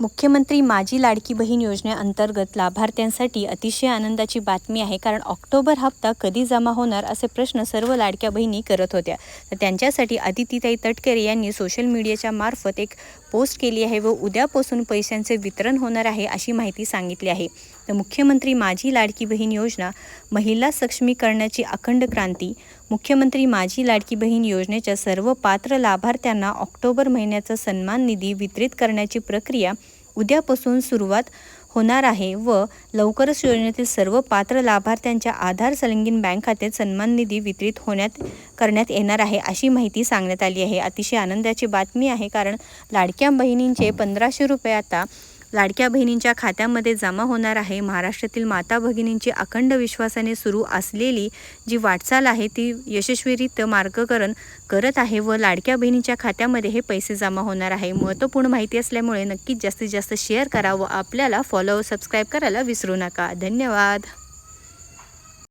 मुख्यमंत्री माझी लाडकी बहीण योजनेअंतर्गत लाभार्थ्यांसाठी अतिशय आनंदाची बातमी आहे कारण ऑक्टोबर हप्ता कधी जमा होणार असे प्रश्न सर्व लाडक्या बहिणी करत होत्या. तर त्यांच्यासाठी अदितीताई तटकरे यांनी सोशल मीडियाच्या मार्फत एक पोस्ट केली आहे व उद्यापासून पैशांचे वितरण होणार आहे अशी माहिती सांगितली आहे. तर मुख्यमंत्री माझी लाडकी बहीण योजना महिला सक्षमीकरणाची अखंड क्रांती मुख्यमंत्री माझी लाडकी बहीण योजनेच्या सर्व पात्र लाभार्थ्यांना ऑक्टोबर महिन्याचा सन्मान निधी वितरित करण्याची प्रक्रिया उद्यापासून सुरुवात होणार आहे व लवकरच योजनेतील सर्व पात्र लाभार्थ्यांच्या आधार संलग्न बँक खात्यात सन्मान निधी वितरित होण्यात करण्यात येणार आहे अशी माहिती सांगण्यात आली आहे. अतिशय आनंदाची बातमी आहे कारण लाडक्या बहिणींचे पंधराशे रुपये आता लाडक्या बहिणींच्या खात्यामध्ये जमा होणार आहे. महाराष्ट्रातील माता भगिनींची अखंड विश्वासाने सुरू असलेली जी वाटचाल आहे ती यशस्वीरित्या मार्गकरण करत आहे व लाडक्या बहिणींच्या खात्यामध्ये हे पैसे जमा होणार आहे. महत्त्वपूर्ण माहिती असल्यामुळे नक्कीच जास्तीत जास्त शेअर करा व आपल्याला फॉलो सबस्क्राईब करायला विसरू नका. धन्यवाद.